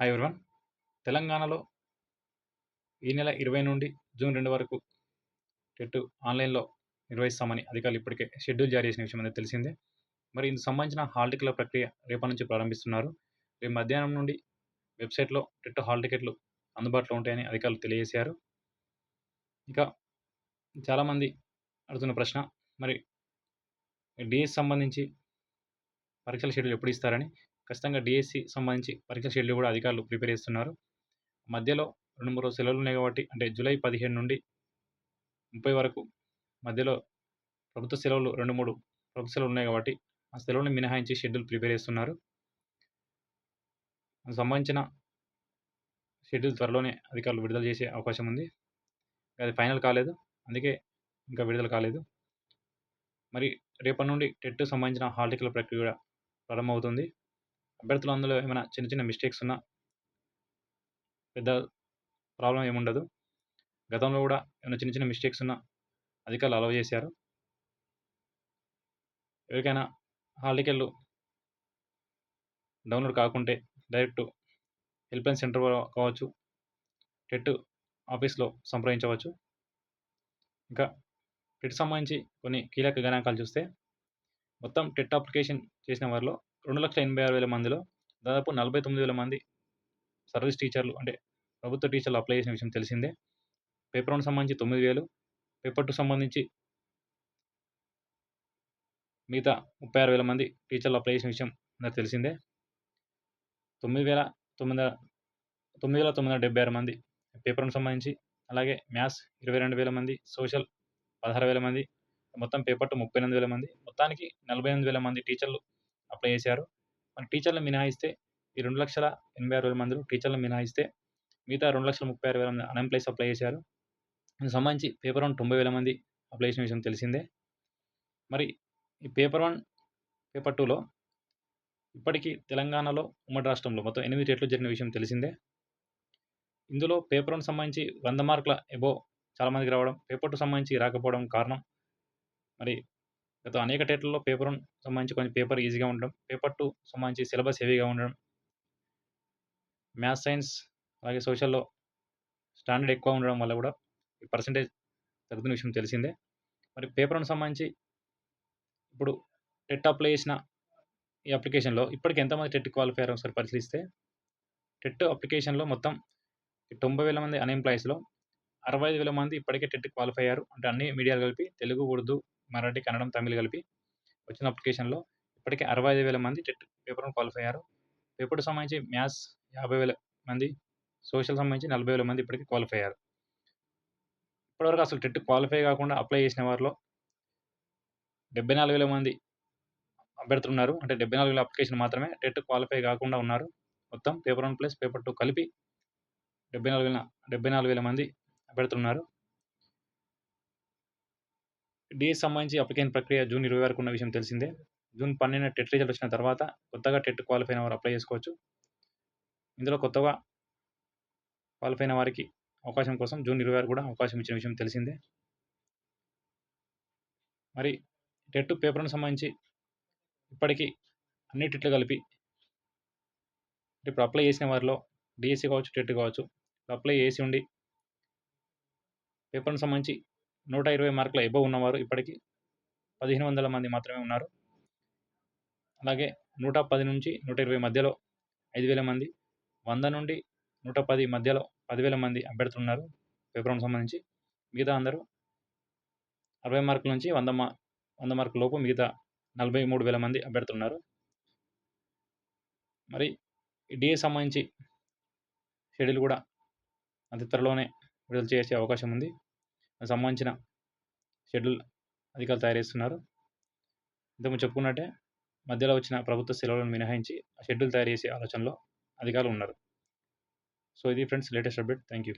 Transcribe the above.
Hi everyone తెలంగాణలో ఈ నెల ఇరవై నుండి జూన్ రెండు వరకు టెట్ ఆన్లైన్లో నిర్వహిస్తామని అధికారులు ఇప్పటికే షెడ్యూల్ జారీ చేసిన విషయం అనేది తెలిసిందే. మరి ఇందుకు సంబంధించిన హాల్ టికెట్ల ప్రక్రియ రేపటి నుంచి ప్రారంభిస్తున్నారు. రేపు మధ్యాహ్నం నుండి వెబ్సైట్లో టెట్ హాల్ టికెట్లు అందుబాటులో ఉంటాయని అధికారులు తెలియజేశారు. ఇక చాలామంది అడుగుతున్న ప్రశ్న మరి డిఎస్ సంబంధించి పరీక్షల షెడ్యూల్ ఎప్పుడు ఇస్తారని? ఖచ్చితంగా డిఎస్సి సంబంధించి పరీక్ష షెడ్యూల్ కూడా అధికారులు ప్రిపేర్ చేస్తున్నారు. మధ్యలో రెండు మూడు సెలవులు ఉన్నాయి కాబట్టి అంటే జూలై పదిహేను నుండి ముప్పై వరకు మధ్యలో ప్రభుత్వ సెలవులు రెండు మూడు ప్రభుత్వ సెలవులు ఉన్నాయి కాబట్టి ఆ సెలవుని మినహాయించి షెడ్యూల్ ప్రిపేర్ చేస్తున్నారు. సంబంధించిన షెడ్యూల్ త్వరలోనే అధికారులు విడుదల చేసే అవకాశం ఉంది. అది ఫైనల్ కాలేదు. అందుకే ఇంకా విడుదల కాలేదు. మరి రేపటి నుండి టెట్ సంబంధించిన హాల్ టికెట్ల ప్రక్రియ ప్రారంభమవుతుంది. అభ్యర్థులు అందులో ఏమైనా చిన్న చిన్న మిస్టేక్స్ ఉన్నా పెద్ద ప్రాబ్లం ఏముండదు గతంలో కూడా ఏమైనా చిన్న చిన్న మిస్టేక్స్ ఉన్నా అధికారులు అలవ్ చేశారు. ఎవరికైనా హాల్ టికెట్లు డౌన్లోడ్ కాకుంటే డైరెక్ట్ హెల్ప్లైన్ సెంటర్ కావచ్చు టెట్ ఆఫీస్లో సంప్రదించవచ్చు. ఇంకా టెట్ సంబంధించి కొన్ని కీలక గణాంకాలు చూస్తే మొత్తం టెట్ అప్లికేషన్ చేసిన వారిలో రెండు లక్షల ఎనభై ఆరు వేల మందిలో దాదాపు నలభై తొమ్మిది వేల మంది సర్వీస్ టీచర్లు అంటే ప్రభుత్వ టీచర్లు అప్లై చేసిన విషయం తెలిసిందే. పేపర్ వన్ సంబంధించి తొమ్మిది వేలు పేపర్ టూ సంబంధించి మిగతా ముప్పై ఆరు వేల మంది టీచర్లు అప్లై చేసిన విషయం నాకు తెలిసిందే. తొమ్మిది వేల తొమ్మిది తొమ్మిది వేల తొమ్మిది వందల డెబ్బై ఆరు మంది పేపర్ వన్ సంబంధించి అలాగే మ్యాథ్స్ ఇరవై రెండు వేల మంది సోషల్ పదహారు వేల మంది మొత్తం పేపర్ టూ ముప్పై ఎనిమిది వేల మంది మొత్తానికి నలభై ఎనిమిది వేల మంది టీచర్లు అప్లై చేశారు. మన టీచర్లు మినహాయిస్తే ఈ రెండు లక్షల ఎనభై ఆరు వేల మందిలో టీచర్లు మినహాయిస్తే మిగతా రెండు లక్షల ముప్పై ఆరు వేల మంది అన్ఎంప్లాయీస్ అప్లై చేశారు. దీనికి సంబంధించి పేపర్ వన్ తొంభై వేల మంది అప్లై చేసిన విషయం తెలిసిందే. మరి ఈ పేపర్ వన్ పేపర్ టూలో ఇప్పటికీ తెలంగాణలో ఉమ్మడి రాష్ట్రంలో మొత్తం ఎనిమిది రేట్లు జరిగిన విషయం తెలిసిందే. ఇందులో పేపర్ వన్ సంబంధించి వంద మార్కుల ఎబో చాలామందికి రావడం పేపర్ టూ సంబంధించి రాకపోవడం కారణం. మరి గత అనేక టేట్లలో పేపర్ వన్ సంబంధించి కొంచెం పేపర్ ఈజీగా ఉండడం పేపర్ టూ సంబంధించి సిలబస్ హెవీగా ఉండడం మ్యాథ్స్ సైన్స్ అలాగే సోషల్లో స్టాండర్డ్ ఎక్కువ ఉండడం వల్ల కూడా ఈ పర్సంటేజ్ తగ్గుతున్న విషయం తెలిసిందే. మరి పేపర్ వన్ సంబంధించి ఇప్పుడు టెట్ అప్లై చేసిన ఈ అప్లికేషన్లో ఇప్పటికి ఎంతమంది టెట్ క్వాలిఫై అయ్యారో ఒకసారి పరిశీలిస్తే టెట్ అప్లికేషన్లో మొత్తం తొంభై వేల మంది అన్ఎంప్లాయీస్లో అరవై ఐదు వేల మంది ఇప్పటికే టెట్ క్వాలిఫై అయ్యారు అంటే అన్ని మీడియాలు కలిపి తెలుగు ఉర్దూ మరాఠీ కన్నడం తమిళ్ కలిపి వచ్చిన అప్లికేషన్లో ఇప్పటికే అరవై ఐదు వేల మంది టెట్ పేపర్ క్వాలిఫై అయ్యారు. పేపర్ సంబంధించి మ్యాథ్స్ యాభై వేల మంది సోషల్ సంబంధించి నలభై వేల మంది ఇప్పటికీ క్వాలిఫై అయ్యారు. ఇప్పటివరకు అసలు టెట్ క్వాలిఫై కాకుండా అప్లై చేసిన వారిలో డెబ్బై నాలుగు వేల మంది అభ్యర్థులు ఉన్నారు. అంటే డెబ్బై నాలుగు వేల అప్లికేషన్ మాత్రమే టెట్ క్వాలిఫై కాకుండా ఉన్నారు. మొత్తం paper one plus paper two కలిపి డెబ్బై నాలుగు వేల డెబ్బై నాలుగు వేల మంది అభ్యర్థులు ఉన్నారు. డిఎస్ సంబంధించి అప్లికేషన్ ప్రక్రియ జూన్ ఇరవై వరకు ఉన్న విషయం తెలిసిందే. జూన్ పన్నెండున టెట్ రిజల్ట్ వచ్చిన తర్వాత కొత్తగా టెట్ క్వాలిఫై అయిన వారు అప్లై చేసుకోవచ్చు. ఇందులో కొత్తగా క్వాలిఫై అయిన వారికి అవకాశం కోసం జూన్ ఇరవై ఆరు కూడా అవకాశం ఇచ్చిన విషయం తెలిసిందే. మరి టెట్ పేపర్ను సంబంధించి ఇప్పటికీ అన్ని టెట్లు కలిపి ఇప్పుడు అప్లై చేసిన వారిలో డిఎస్సి కావచ్చు టెట్ కావచ్చు అప్లై చేసి ఉండి పేపర్ను సంబంధించి నూట ఇరవై మార్కుల ఎబో ఉన్నవారు ఇప్పటికీ పదిహేను వందల మంది మాత్రమే ఉన్నారు. అలాగే నూట పది నుంచి నూట ఇరవై మధ్యలో ఐదు వేల మంది వంద నుండి నూట పది మధ్యలో పదివేల మంది అభ్యర్థులు ఉన్నారు పేపర్కి సంబంధించి మిగతా అందరూ అరవై మార్కుల నుంచి వంద మా వంద మార్కుల లోపు మిగతా నలభై మూడు వేల మంది అభ్యర్థులు ఉన్నారు మరి డిఏ సంబంధించి షెడ్యూల్ కూడా అతి త్వరలోనే విడుదల చేసే అవకాశం ఉంది. సంబంధించిన షెడ్యూల్ అధికారులు తయారు చేస్తున్నారు. ఇంతకుముందు చెప్పుకున్నట్టే మధ్యలో వచ్చిన ప్రభుత్వ సెలవులను మినహాయించి ఆ షెడ్యూల్ తయారు చేసే ఆలోచనలో అధికారులు ఉన్నారు. సో ఇది friends latest update. Thank you